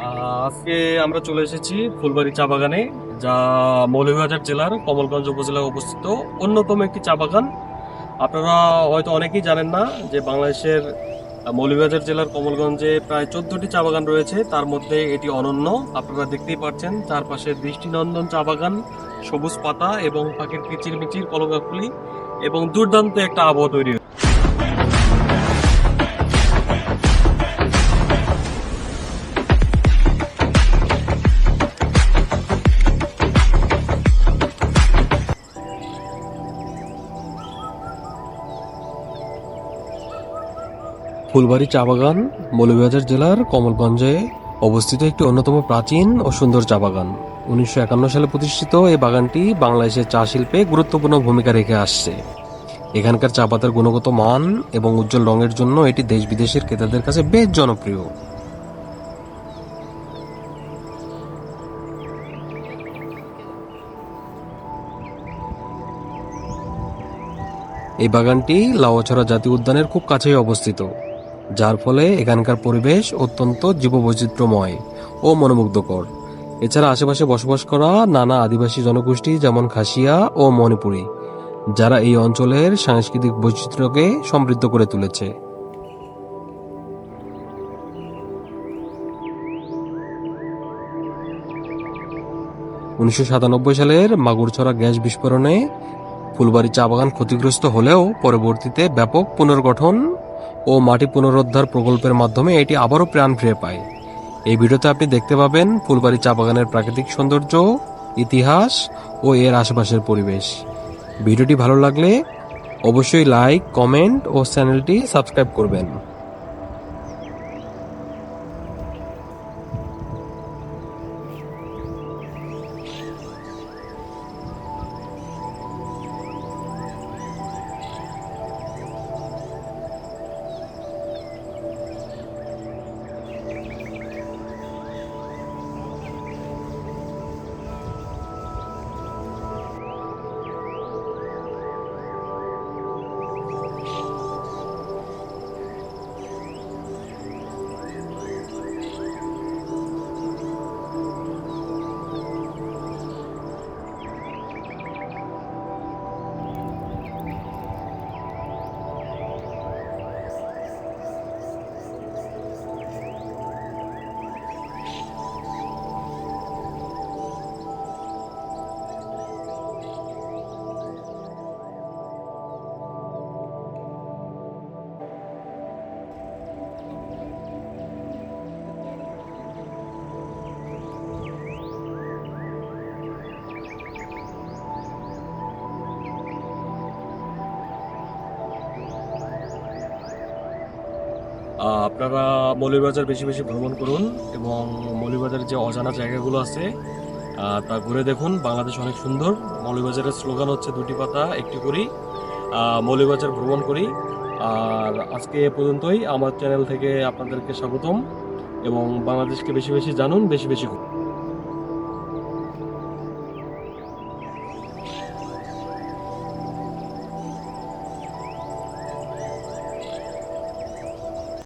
আজকে আমরা চলে এসেছি ফুলবাড়ি চা বাগানে, যা মৌলভীবাজার জেলার কমলগঞ্জ উপজেলায় অবস্থিত অন্যতম একটি চা বাগান। আপনারা হয়তো অনেকেই জানেন না যে বাংলাদেশের মৌলভীবাজার জেলার কমলগঞ্জে প্রায় চোদ্দটি চা বাগান রয়েছে। তার মধ্যে এটি অনন্য। আপনারা দেখতেই পাচ্ছেন চারপাশে দৃষ্টিনন্দন চা বাগান, সবুজ পাতা এবং পাখির কিচির মিচির কলকাকুলি এবং দুর্দান্ত একটা আবহাওয়া তৈরি ফুলবাড়ি চা বাগান, মৌলভীবাজার জেলার কমলগঞ্জে অবস্থিত একটি অন্যতম প্রাচীন ও সুন্দর চা বাগান। উনিশশো একান্ন সালে প্রতিষ্ঠিত এই বাগানটি বাংলাদেশের চা শিল্পে গুরুত্বপূর্ণ ভূমিকা রেখে আসছে। এখানকার চা পাতার গুণগত মান এবং উজ্জ্বল রঙের জন্য এটি দেশ বিদেশের ক্রেতাদের কাছে বেশ জনপ্রিয়। এই বাগানটি লাওয়াছড়া জাতীয় উদ্যানের খুব কাছেই অবস্থিত। যার ফলে এখানকার পরিবেশ অত্যন্ত জীববৈচিত্র্যময় ও মনোমুগ্ধকর। এছাড়া আশেপাশে বসবাস করা নানা আদিবাসী জনগোষ্ঠী যেমন খাসিয়া ও মণিপুরী, যারা এই অঞ্চলের সাংস্কৃতিক বৈচিত্র্যকে সমৃদ্ধ করে তুলেছে। উনিশশো সাতানব্বই সালের মাগুরছড়া গ্যাস বিস্ফোরণে ফুলবাড়ি চা বাগান ক্ষতিগ্রস্ত হলেও পরবর্তীতে ব্যাপক পুনর্গঠন ও মাটি পুনরুদ্ধার প্রকল্পের মাধ্যমে এটি আবারও প্রাণ ফিরে পায়। এই ভিডিওতে আপনি দেখতে পাবেন ফুলবাড়ি চা বাগানের প্রাকৃতিক সৌন্দর্য, ইতিহাস ও এর আশেপাশের পরিবেশ। ভিডিওটি ভালো লাগলে অবশ্যই লাইক, কমেন্ট ও চ্যানেলটি সাবস্ক্রাইব করবেন। আপনারা মৌলভীবাজার বেশি বেশি ভ্রমণ করুন এবং মৌলভীবাজারের যে অজানা জায়গাগুলো আছে তা ঘুরে দেখুন। বাংলাদেশ অনেক সুন্দর। মৌলভীবাজারের স্লোগান হচ্ছে দুটি পাতা, একটি করি। মৌলিবাজার ভ্রমণ করি। আর আজকে এ পর্যন্তই। আমার চ্যানেল থেকে আপনাদেরকে স্বাগতম এবং বাংলাদেশকে বেশি বেশি জানুন, বেশি বেশি।